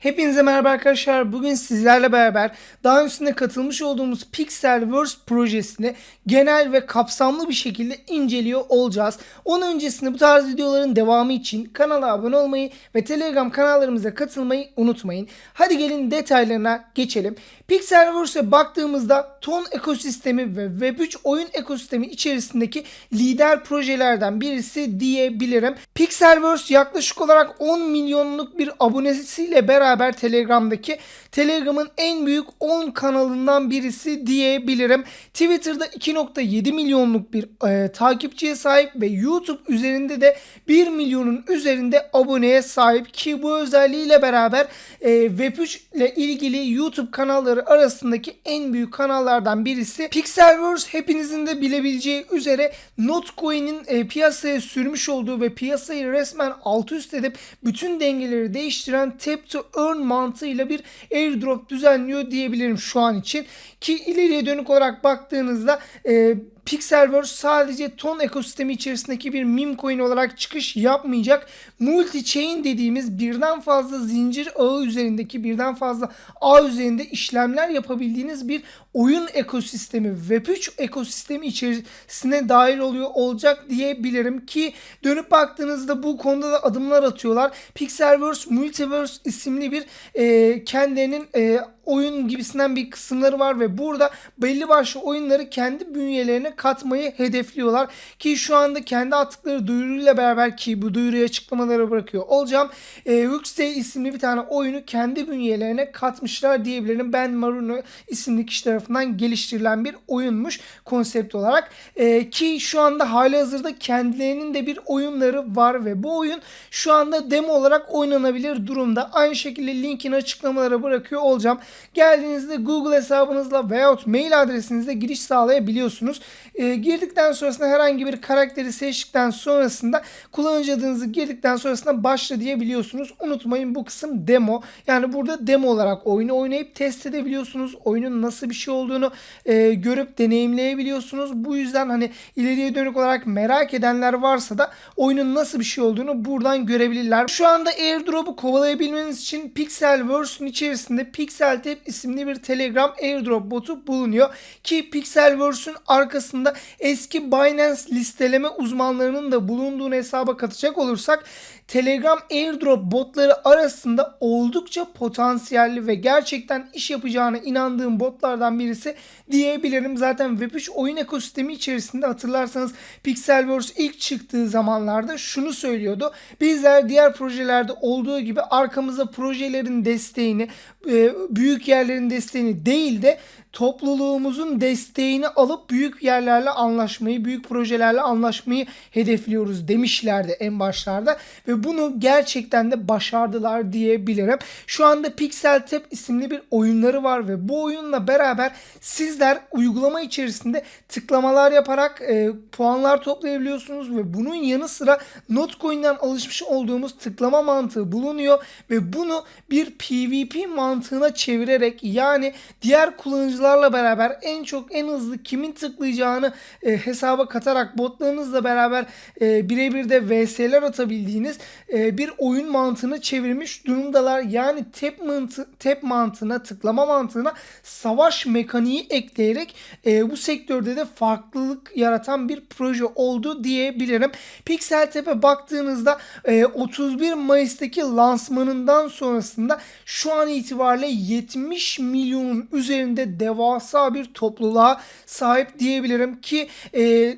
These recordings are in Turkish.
Hepinize merhaba arkadaşlar. Bugün sizlerle beraber daha öncesinde katılmış olduğumuz Pixelverse projesini genel ve kapsamlı bir şekilde inceliyor olacağız. Onun öncesinde bu tarz videoların devamı için kanala abone olmayı ve Telegram kanallarımıza katılmayı unutmayın. Hadi gelin detaylarına geçelim. Pixelverse'e baktığımızda ton ekosistemi ve Web3 oyun ekosistemi içerisindeki lider projelerden birisi diyebilirim. Pixelverse yaklaşık olarak 10 milyonluk bir abonesiyle beraber Telegram'daki Telegram'ın en büyük 10 kanalından birisi diyebilirim. Twitter'da 2.7 milyonluk bir e, takipçiye sahip ve YouTube üzerinde de 1 milyonun üzerinde aboneye sahip ki bu özelliğiyle beraber e, Web3 ile ilgili YouTube kanalları arasındaki en büyük kanallardan birisi. Pixelverse hepinizin de bilebileceği üzere Notcoin'in e, piyasaya sürmüş olduğu ve piyasayı resmen alt üst edip bütün dengeleri değiştiren Tap to Earn mantığıyla bir airdrop düzenliyor diyebilirim şu an için. Ki ileriye dönük olarak baktığınızda e, Pixelverse sadece ton ekosistemi içerisindeki bir meme coin olarak çıkış yapmayacak. Multi chain dediğimiz birden fazla zincir ağı üzerindeki birden fazla ağ üzerinde işlemler yapabildiğiniz bir oyun ekosistemi Web3 ekosistemi içerisine dahil oluyor olacak diyebilirim ki dönüp baktığınızda bu konuda da adımlar atıyorlar. Pixelverse Multiverse isimli bir e, kendilerinin e, oyun gibisinden bir kısımları var ve burada belli başlı oyunları kendi bünyelerine katmayı hedefliyorlar. Ki şu anda kendi attıkları duyuruyla beraber ki bu duyuruyu açıklamalara bırakıyor olacağım. E, Huxley isimli bir tane oyunu kendi bünyelerine katmışlar diyebilirim. Ben Maruno isimli kişi tarafından geliştirilen bir oyunmuş konsept olarak. E, ki şu anda hali hazırda kendilerinin de bir oyunları var ve bu oyun şu anda demo olarak oynanabilir durumda. Aynı şekilde linkini açıklamalara bırakıyor olacağım. Geldiğinizde Google hesabınızla veyahut mail adresinizle giriş sağlayabiliyorsunuz. E, girdikten sonrasında herhangi bir karakteri seçtikten sonrasında kullanıcı adınızı girdikten sonrasında başla diyebiliyorsunuz. Unutmayın bu kısım demo. Yani burada demo olarak oyunu oynayıp test edebiliyorsunuz. Oyunun nasıl bir şey olduğunu e, görüp deneyimleyebiliyorsunuz. Bu yüzden hani ileriye dönük olarak merak edenler varsa da oyunun nasıl bir şey olduğunu buradan görebilirler. Şu anda airdrop'u kovalayabilmeniz için Pixelverse'ün içerisinde Pixel Tap isimli bir Telegram airdrop botu bulunuyor. Ki Pixelverse'ün arkasında eski Binance listeleme uzmanlarının da bulunduğunu hesaba katacak olursak Telegram airdrop botları arasında oldukça potansiyelli ve gerçekten iş yapacağına inandığım botlardan birisi diyebilirim. Zaten Web3 oyun ekosistemi içerisinde hatırlarsanız Pixelverse ilk çıktığı zamanlarda şunu söylüyordu. Bizler diğer projelerde olduğu gibi arkamıza projelerin desteğini, e, büyük yerlerin desteğini değil de topluluğumuzun desteğini alıp büyük yerlerle anlaşmayı, büyük projelerle anlaşmayı hedefliyoruz demişlerdi en başlarda ve bunu gerçekten de başardılar diyebilirim. Şu anda Pixel Tap isimli bir oyunları var ve bu oyunla beraber sizler uygulama içerisinde tıklamalar yaparak e, puanlar toplayabiliyorsunuz ve bunun yanı sıra Notcoin'den alışmış olduğumuz tıklama mantığı bulunuyor ve bunu bir PvP mantığına çevirerek yani diğer kullanıcılarla beraber en çok en hızlı kimin tıklayacağını e, hesaba katarak botlarınızla beraber e, birebir de VS'ler atabildiğiniz e, bir oyun mantığını çevirmiş durumdalar. Yani tap, mantı, tap mantığına, tıklama mantığına savaş mekaniği ekleyerek e, bu sektörde de farklılık yaratan bir proje oldu diyebilirim. Pixel Tap'e baktığınızda e, 31 Mayıs'taki lansmanından sonrasında şu an itibariyle 70 milyonun üzerinde devasa bir topluluğa sahip diyebilirim ki e,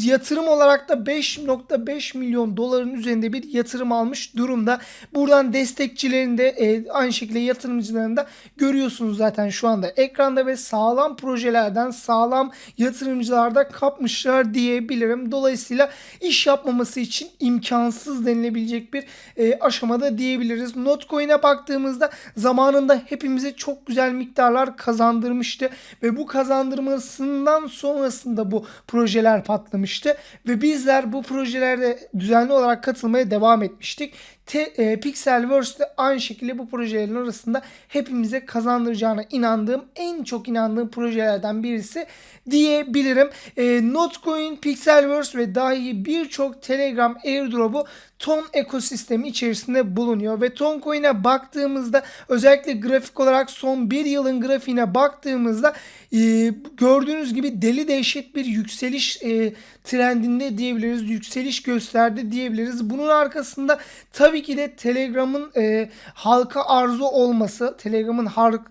yatırım olarak da 5.5 milyon doların üzerinde bir yatırım almış durumda. Buradan destekçilerini de e, aynı şekilde yatırımcılarını da görüyorsunuz zaten şu anda ekranda ve sağlam projelerden sağlam yatırımcılarda kapmışlar diyebilirim. Dolayısıyla iş yapmaması için imkansız denilebilecek bir e, aşamada diyebiliriz. Notcoin'e baktığımızda zamanında hepimize çok güzel miktarlar kazandırmıştı ve bu kazandırmasından sonrasında bu projeler patlamıştı ve bizler bu projelerde düzenli olarak katılmaya devam etmiştik. te, e, Pixelverse de aynı şekilde bu projelerin arasında hepimize kazandıracağına inandığım en çok inandığım projelerden birisi diyebilirim. E, Notcoin, Pixelverse ve dahi birçok Telegram airdrop'u Ton ekosistemi içerisinde bulunuyor ve Toncoin'e baktığımızda özellikle grafik olarak son bir yılın grafiğine baktığımızda e, gördüğünüz gibi deli dehşet bir yükseliş e, trendinde diyebiliriz. Yükseliş gösterdi diyebiliriz. Bunun arkasında tabii ki de Telegram'ın e, halka arzu olması, Telegram'ın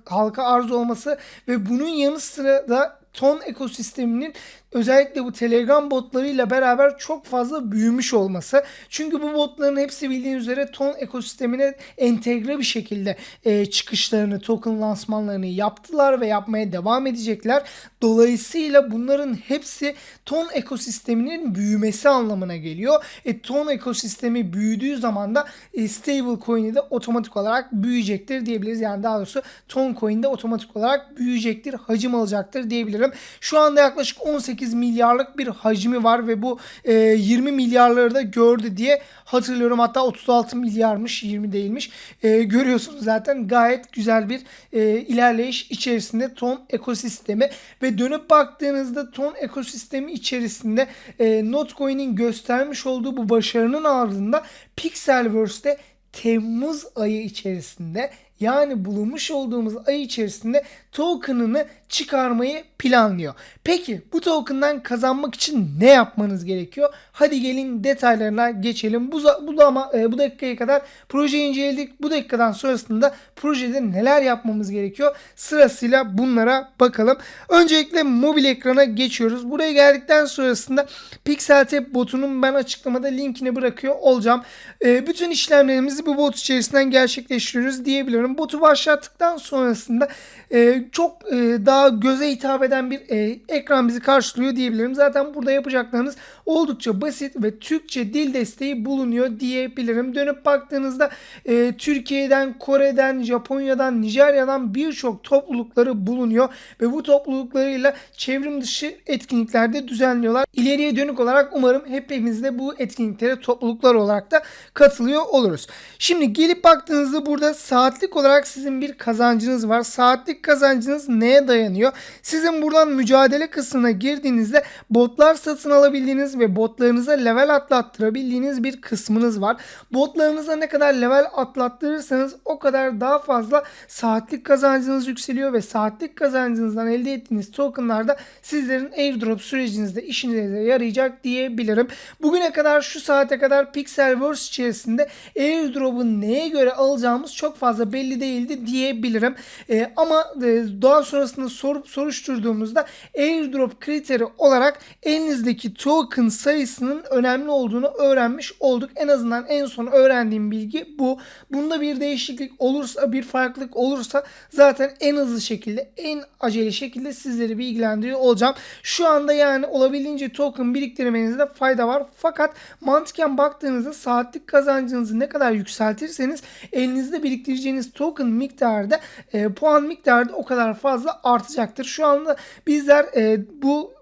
halka arzu olması ve bunun yanı sıra da ton ekosisteminin özellikle bu Telegram botlarıyla beraber çok fazla büyümüş olması. Çünkü bu botların hepsi bildiğiniz üzere ton ekosistemine entegre bir şekilde e, çıkışlarını, token lansmanlarını yaptılar ve yapmaya devam edecekler. Dolayısıyla bunların hepsi ton ekosisteminin büyümesi anlamına geliyor. E, ton ekosistemi büyüdüğü zaman da e, stable coin'i de otomatik olarak büyüyecektir diyebiliriz. Yani daha doğrusu ton coin de otomatik olarak büyüyecektir, hacim alacaktır diyebilirim. Şu anda yaklaşık 18 18 milyarlık bir hacmi var ve bu e, 20 milyarları da gördü diye hatırlıyorum. Hatta 36 milyarmış 20 değilmiş. E, görüyorsunuz zaten gayet güzel bir e, ilerleyiş içerisinde ton ekosistemi ve dönüp baktığınızda ton ekosistemi içerisinde e, Notcoin'in göstermiş olduğu bu başarının ardında Pixelverse'de Temmuz ayı içerisinde yani bulunmuş olduğumuz ay içerisinde token'ını çıkarmayı planlıyor. Peki bu token'dan kazanmak için ne yapmanız gerekiyor? Hadi gelin detaylarına geçelim. Bu, bu da ama e, bu dakikaya kadar projeyi inceledik. Bu dakikadan sonrasında projede neler yapmamız gerekiyor? Sırasıyla bunlara bakalım. Öncelikle mobil ekrana geçiyoruz. Buraya geldikten sonrasında Pixeltap botunun ben açıklamada linkini bırakıyor olacağım. E, bütün işlemlerimizi bu bot içerisinden gerçekleştiriyoruz diyebilirim. Botu başlattıktan sonrasında e, çok e, daha göze hitap eden bir e, ekran bizi karşılıyor diyebilirim. Zaten burada yapacaklarınız oldukça basit ve Türkçe dil desteği bulunuyor diyebilirim. Dönüp baktığınızda e, Türkiye'den, Kore'den, Japonya'dan, Nijerya'dan birçok toplulukları bulunuyor ve bu topluluklarıyla çevrim dışı etkinliklerde düzenliyorlar. İleriye dönük olarak umarım hepimiz de bu etkinliklere topluluklar olarak da katılıyor oluruz. Şimdi gelip baktığınızda burada saatlik olarak sizin bir kazancınız var. Saatlik kazancınız neye dayanıyor? Sizin buradan mücadele kısmına girdiğinizde botlar satın alabildiğiniz ve botlarınıza level atlattırabildiğiniz bir kısmınız var. Botlarınıza ne kadar level atlattırırsanız o kadar daha fazla saatlik kazancınız yükseliyor ve saatlik kazancınızdan elde ettiğiniz tokenlar da sizlerin airdrop sürecinizde işinize yarayacak diyebilirim. Bugüne kadar şu saate kadar Pixelverse içerisinde airdrop'u neye göre alacağımız çok fazla belli değildi diyebilirim. Ee, ama e, daha sonrasında sorup soruşturduğumuzda airdrop kriteri olarak elinizdeki token sayısının önemli olduğunu öğrenmiş olduk. En azından en son öğrendiğim bilgi bu. Bunda bir değişiklik olursa, bir farklılık olursa zaten en hızlı şekilde, en acele şekilde sizleri bilgilendiriyor olacağım. Şu anda yani olabildiğince token biriktirmenizde fayda var. Fakat mantıken baktığınızda saatlik kazancınızı ne kadar yükseltirseniz elinizde biriktireceğiniz token miktarı da e, puan miktarı da o kadar fazla artacaktır. Şu anda bizler e, bu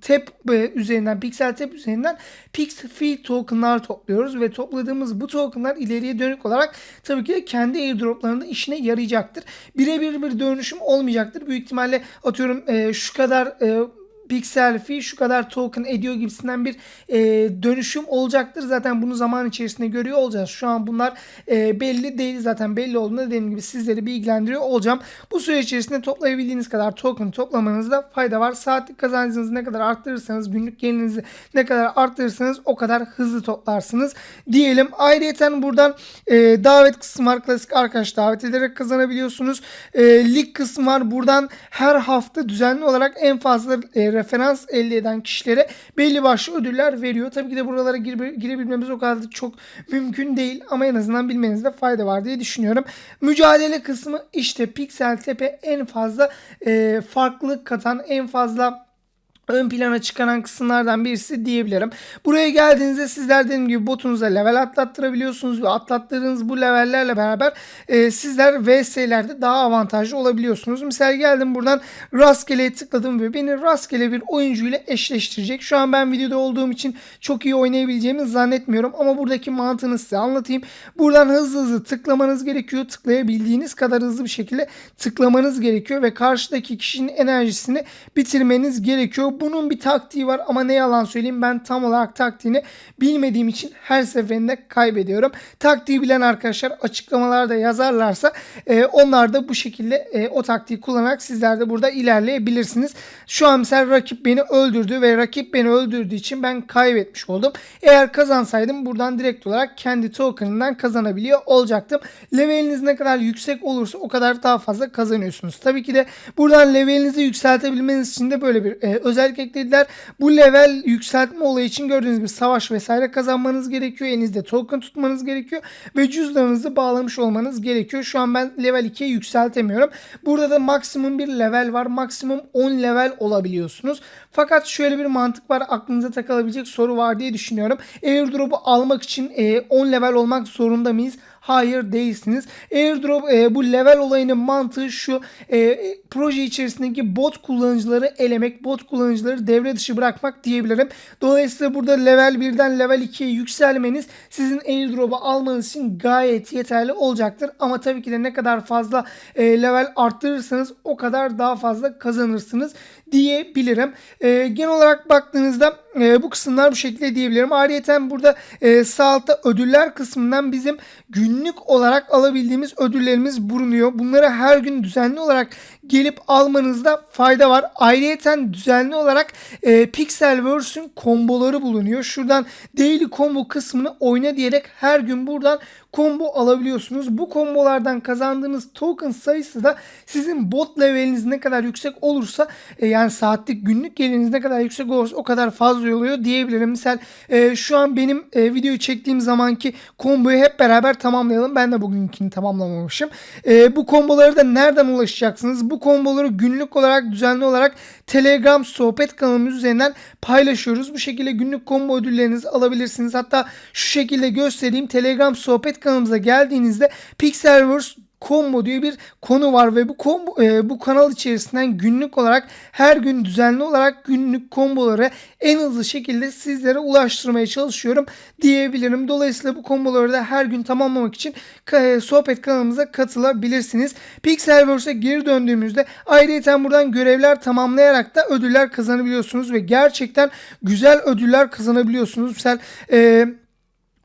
tap e, üzerinden, Pixel Tap üzerinden Pixfeed tokenlar topluyoruz ve topladığımız bu tokenlar ileriye dönük olarak tabii ki kendi airdroplarında işine yarayacaktır. Birebir bir dönüşüm olmayacaktır. Büyük ihtimalle atıyorum e, şu kadar e, pixel fee şu kadar token ediyor gibisinden bir e, dönüşüm olacaktır. Zaten bunu zaman içerisinde görüyor olacağız. Şu an bunlar e, belli değil. Zaten belli olduğunda dediğim gibi sizleri bilgilendiriyor olacağım. Bu süre içerisinde toplayabildiğiniz kadar token toplamanızda fayda var. Saatlik kazancınızı ne kadar arttırırsanız günlük gelirinizi ne kadar arttırırsanız o kadar hızlı toplarsınız diyelim. Ayrıca buradan e, davet kısmı var. Klasik arkadaş davet ederek kazanabiliyorsunuz. E, lig kısmı var. Buradan her hafta düzenli olarak en fazla e, referans elde eden kişilere belli başlı ödüller veriyor. Tabii ki de buralara gire, girebilmemiz o kadar da çok mümkün değil ama en azından bilmenizde fayda var diye düşünüyorum. Mücadele kısmı işte Pixel Tepe en fazla e, farklılık katan en fazla ön plana çıkaran kısımlardan birisi diyebilirim. Buraya geldiğinizde sizler dediğim gibi botunuza level atlattırabiliyorsunuz ve atlattırdığınız bu levellerle beraber e, sizler VS'lerde daha avantajlı olabiliyorsunuz. Misal geldim buradan rastgeleye tıkladım ve beni rastgele bir oyuncu ile eşleştirecek. Şu an ben videoda olduğum için çok iyi oynayabileceğimi zannetmiyorum ama buradaki mantığını size anlatayım. Buradan hızlı hızlı tıklamanız gerekiyor. Tıklayabildiğiniz kadar hızlı bir şekilde tıklamanız gerekiyor ve karşıdaki kişinin enerjisini bitirmeniz gerekiyor. Bunun bir taktiği var ama ne yalan söyleyeyim ben tam olarak taktiğini bilmediğim için her seferinde kaybediyorum. Taktiği bilen arkadaşlar açıklamalarda yazarlarsa e, onlar da bu şekilde e, o taktiği kullanarak sizler de burada ilerleyebilirsiniz. Şu an mesela rakip beni öldürdü ve rakip beni öldürdüğü için ben kaybetmiş oldum. Eğer kazansaydım buradan direkt olarak kendi token'ından kazanabiliyor olacaktım. Leveliniz ne kadar yüksek olursa o kadar daha fazla kazanıyorsunuz. Tabii ki de buradan levelinizi yükseltebilmeniz için de böyle bir e, özellik eklediler. Bu level yükseltme olayı için gördüğünüz gibi savaş vesaire kazanmanız gerekiyor. Elinizde token tutmanız gerekiyor ve cüzdanınızı bağlamış olmanız gerekiyor. Şu an ben level 2'ye yükseltemiyorum. Burada da maksimum bir level var. Maksimum 10 level olabiliyorsunuz. Fakat şöyle bir mantık var. Aklınıza takılabilecek soru var diye düşünüyorum. Airdrop'u almak için e, 10 level olmak zorunda mıyız? Hayır değilsiniz. Airdrop e, bu level olayının mantığı şu. E, e, proje içerisindeki bot kullanıcıları elemek, bot kullanıcıları devre dışı bırakmak diyebilirim. Dolayısıyla burada level 1'den level 2'ye yükselmeniz sizin airdrop'u almanız için gayet yeterli olacaktır. Ama tabii ki de ne kadar fazla e, level arttırırsanız o kadar daha fazla kazanırsınız diyebilirim. E, genel olarak baktığınızda e, bu kısımlar bu şekilde diyebilirim. Ayrıca burada e, sağ altta ödüller kısmından bizim günlük olarak alabildiğimiz ödüllerimiz bulunuyor. Bunları her gün düzenli olarak gelip almanızda fayda var. Ayrıca düzenli olarak e, Pixelverse'ün komboları bulunuyor. Şuradan Daily Combo kısmını oyna diyerek her gün buradan combo alabiliyorsunuz. Bu kombolardan kazandığınız token sayısı da sizin bot leveliniz ne kadar yüksek olursa e, yani saatlik günlük geliriniz ne kadar yüksek olursa o kadar fazla oluyor diyebilirim. Misal e, şu an benim e, videoyu çektiğim zamanki komboyu hep beraber tamamlayalım. Ben de bugünkini tamamlamamışım. E, bu komboları da nereden ulaşacaksınız? Bu komboları günlük olarak düzenli olarak Telegram sohbet kanalımız üzerinden paylaşıyoruz. Bu şekilde günlük combo ödüllerinizi alabilirsiniz. Hatta şu şekilde göstereyim. Telegram sohbet kanalımıza geldiğinizde Pixelverse combo diye bir konu var ve bu combo, e, bu kanal içerisinden günlük olarak her gün düzenli olarak günlük komboları en hızlı şekilde sizlere ulaştırmaya çalışıyorum diyebilirim. Dolayısıyla bu komboları da her gün tamamlamak için e, sohbet kanalımıza katılabilirsiniz. Pixelverse'e geri döndüğümüzde ayrıca buradan görevler tamamlayarak da ödüller kazanabiliyorsunuz ve gerçekten güzel ödüller kazanabiliyorsunuz. Mesela e,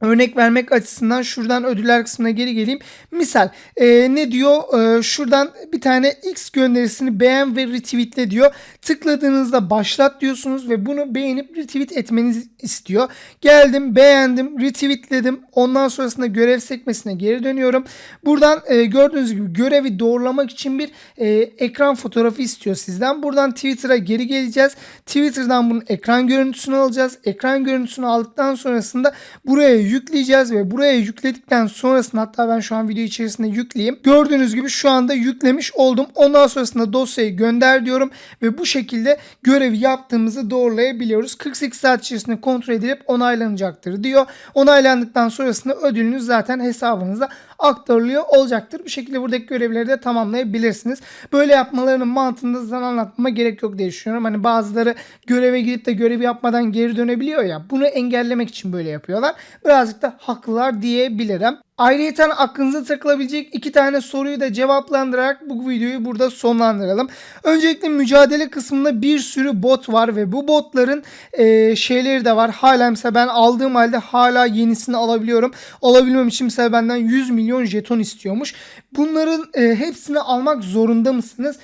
Örnek vermek açısından şuradan ödüller kısmına geri geleyim. Misal e, ne diyor? E, şuradan bir tane X gönderisini beğen ve retweetle diyor. Tıkladığınızda başlat diyorsunuz ve bunu beğenip retweet etmenizi istiyor. Geldim beğendim retweetledim. Ondan sonrasında görev sekmesine geri dönüyorum. Buradan e, gördüğünüz gibi görevi doğrulamak için bir e, ekran fotoğrafı istiyor sizden. Buradan Twitter'a geri geleceğiz. Twitter'dan bunun ekran görüntüsünü alacağız. Ekran görüntüsünü aldıktan sonrasında buraya yükleyeceğiz ve buraya yükledikten sonrasında hatta ben şu an video içerisinde yükleyeyim. Gördüğünüz gibi şu anda yüklemiş oldum. Ondan sonrasında dosyayı gönder diyorum ve bu şekilde görevi yaptığımızı doğrulayabiliyoruz. 48 saat içerisinde kontrol edilip onaylanacaktır diyor. Onaylandıktan sonrasında ödülünüz zaten hesabınıza aktarılıyor olacaktır. Bu şekilde buradaki görevleri de tamamlayabilirsiniz. Böyle yapmalarının mantığını zaten anlatmama gerek yok diye düşünüyorum. Hani bazıları göreve gidip de görevi yapmadan geri dönebiliyor ya. Bunu engellemek için böyle yapıyorlar. Birazcık da haklılar diyebilirim. Ayrıca aklınıza takılabilecek iki tane soruyu da cevaplandırarak bu videoyu burada sonlandıralım. Öncelikle mücadele kısmında bir sürü bot var ve bu botların e, şeyleri de var. Hala mesela ben aldığım halde hala yenisini alabiliyorum. Alabilmem için mesela benden 100 milyon jeton istiyormuş. Bunların e, hepsini almak zorunda mısınız?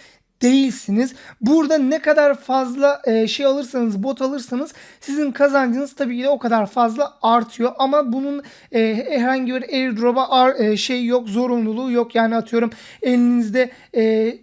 Değilsiniz. Burada ne kadar fazla e, şey alırsanız, bot alırsanız sizin kazancınız tabii ki de o kadar fazla artıyor. Ama bunun e, herhangi bir airdrop'a e, şey yok, zorunluluğu yok. Yani atıyorum elinizde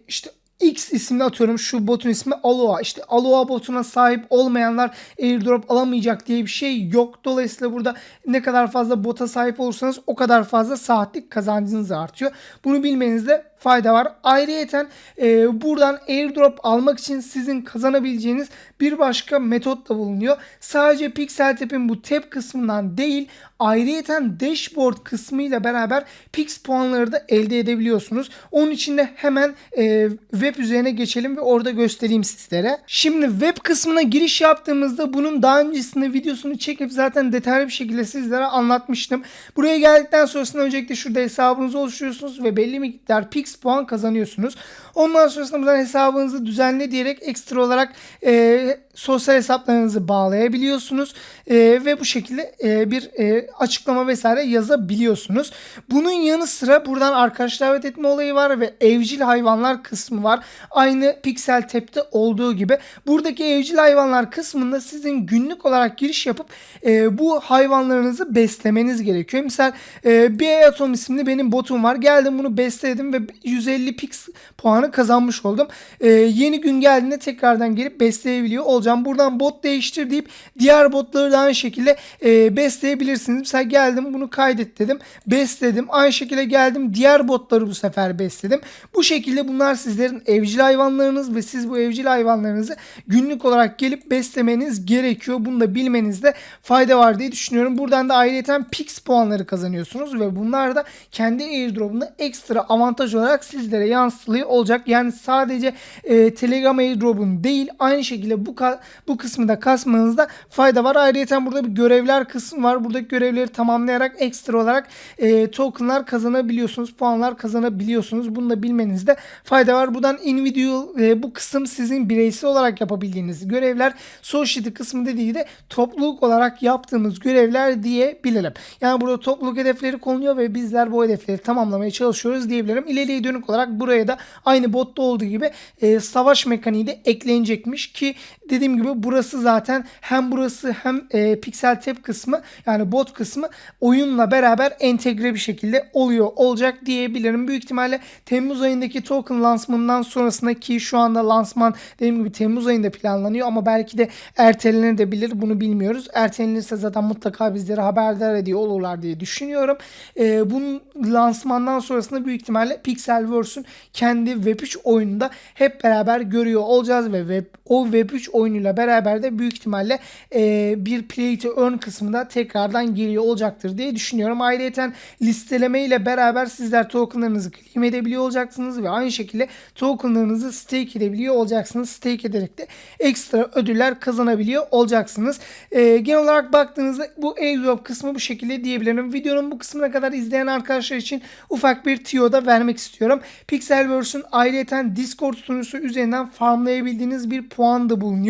işte X isimli atıyorum şu botun ismi Aloha. İşte Aloha botuna sahip olmayanlar airdrop alamayacak diye bir şey yok. Dolayısıyla burada ne kadar fazla bota sahip olursanız o kadar fazla saatlik kazancınız artıyor. Bunu bilmenizde fayda var. Ayrıyeten e, buradan airdrop almak için sizin kazanabileceğiniz bir başka metot da bulunuyor. Sadece Pixeltap'in bu tab kısmından değil ayrıyeten dashboard kısmıyla beraber Pix puanları da elde edebiliyorsunuz. Onun için de hemen e, web üzerine geçelim ve orada göstereyim sizlere. Şimdi web kısmına giriş yaptığımızda bunun daha öncesinde videosunu çekip zaten detaylı bir şekilde sizlere anlatmıştım. Buraya geldikten sonrasında öncelikle şurada hesabınızı oluşturuyorsunuz ve belli miktar Pix puan kazanıyorsunuz. Ondan sonrasında buradan hesabınızı düzenle diyerek ekstra olarak e, sosyal hesaplarınızı bağlayabiliyorsunuz E, ve bu şekilde e, bir e, açıklama vesaire yazabiliyorsunuz. Bunun yanı sıra buradan arkadaş davet etme olayı var ve evcil hayvanlar kısmı var. Aynı Pixel Tap'te olduğu gibi. Buradaki evcil hayvanlar kısmında sizin günlük olarak giriş yapıp e, bu hayvanlarınızı beslemeniz gerekiyor. Misal e, bir Atom isimli benim botum var. Geldim bunu besledim ve 150 Pix puanı kazanmış oldum. E, yeni gün geldiğinde tekrardan gelip besleyebiliyor olacağım. Buradan bot değiştir deyip diğer botları da aynı şekilde e, besleyebilirsiniz. Mesela geldim bunu kaydet dedim. Besledim. Aynı şekilde geldim diğer botları bu sefer besledim. Bu şekilde bunlar sizlerin evcil hayvanlarınız ve siz bu evcil hayvanlarınızı günlük olarak gelip beslemeniz gerekiyor. Bunu da bilmenizde fayda var diye düşünüyorum. Buradan da ayrıyeten Pix puanları kazanıyorsunuz ve bunlar da kendi airdrop'unda ekstra avantaj olarak sizlere yansılıyor olacak. Yani sadece e, Telegram airdrop'un değil aynı şekilde bu bu kısmı da kasmanızda fayda var. Ayrıca burada bir görevler kısmı var. Buradaki görevleri tamamlayarak ekstra olarak e, tokenlar kazanabiliyorsunuz. Puanlar kazanabiliyorsunuz. Bunu da bilmenizde fayda var. Buradan individual e, bu kısım sizin bireysel olarak yapabildiğiniz görevler. Society kısmı dediği de topluluk olarak yaptığımız görevler diyebilirim. Yani burada topluluk hedefleri konuluyor ve bizler bu hedefleri tamamlamaya çalışıyoruz diyebilirim. İleriye dönük olarak buraya da aynı botta olduğu gibi e, savaş mekaniği de eklenecekmiş ki dediğim gibi burası zaten hem burası hem e, Pixel Tab kısmı yani bot kısmı oyunla beraber entegre bir şekilde oluyor olacak diyebilirim. Büyük ihtimalle Temmuz ayındaki token lansmanından sonrasında ki şu anda lansman dediğim gibi Temmuz ayında planlanıyor ama belki de ertelenebilir bunu bilmiyoruz. Ertelenirse zaten mutlaka bizleri haberdar ediyor olurlar diye düşünüyorum. E, bunun lansmandan sonrasında büyük ihtimalle Pixelverse'ün kendi Web3 oyununda hep beraber görüyor olacağız ve web, o Web3 oyunuyla beraber de büyük ihtimalle e, bir play to earn kısmında tekrardan geliyor olacaktır diye düşünüyorum. Ayrıca listeleme ile beraber sizler tokenlarınızı claim edebiliyor olacaksınız ve aynı şekilde tokenlarınızı stake edebiliyor olacaksınız. Stake ederek de ekstra ödüller kazanabiliyor olacaksınız. E, genel olarak baktığınızda bu airdrop kısmı bu şekilde diyebilirim. Videonun bu kısmına kadar izleyen arkadaşlar için ufak bir tiyo da vermek istiyorum. Pixelverse'ün ayrıca Discord sunucusu üzerinden farmlayabildiğiniz bir puan da bulunuyor.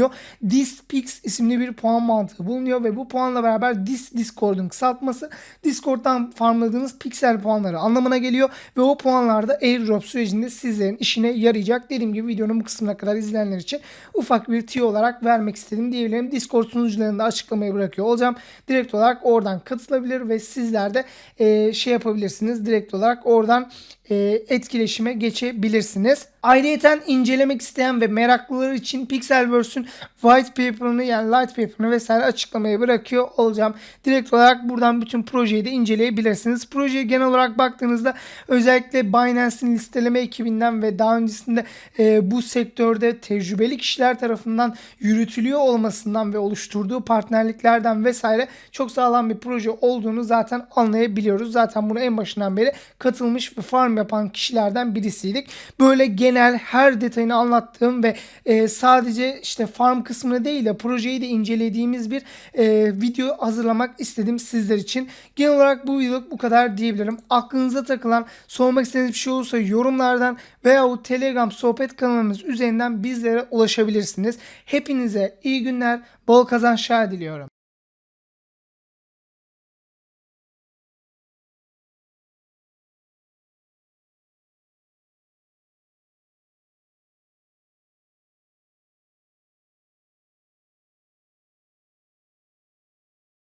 Dispix isimli bir puan mantığı bulunuyor ve bu puanla beraber Dis Discord'un kısaltması Discord'dan farmladığınız piksel puanları anlamına geliyor ve o puanlar da airdrop sürecinde sizlerin işine yarayacak. Dediğim gibi videonun bu kısmına kadar izleyenler için ufak bir tiyo olarak vermek istedim diyebilirim. Discord sunucularını da açıklamaya bırakıyor olacağım. Direkt olarak oradan katılabilir ve sizler de e, şey yapabilirsiniz. Direkt olarak oradan e, etkileşime geçebilirsiniz. Ayrıyeten incelemek isteyen ve meraklılar için Pixelverse'ün white paper'ını yani light paper'ını vesaire açıklamaya bırakıyor olacağım. Direkt olarak buradan bütün projeyi de inceleyebilirsiniz. Projeye genel olarak baktığınızda özellikle Binance'in listeleme ekibinden ve daha öncesinde e, bu sektörde tecrübeli kişiler tarafından yürütülüyor olmasından ve oluşturduğu partnerliklerden vesaire çok sağlam bir proje olduğunu zaten anlayabiliyoruz. Zaten bunu en başından beri katılmış ve farm yapan kişilerden birisiydik. Böyle genel her detayını anlattığım ve e, sadece işte farm kısmını değil de projeyi de incelediğimiz bir e, video hazırlamak istedim sizler için. Genel olarak bu videoluk bu kadar diyebilirim. Aklınıza takılan sormak istediğiniz bir şey olursa yorumlardan veya Telegram sohbet kanalımız üzerinden bizlere ulaşabilirsiniz. Hepinize iyi günler, bol kazançlar diliyorum.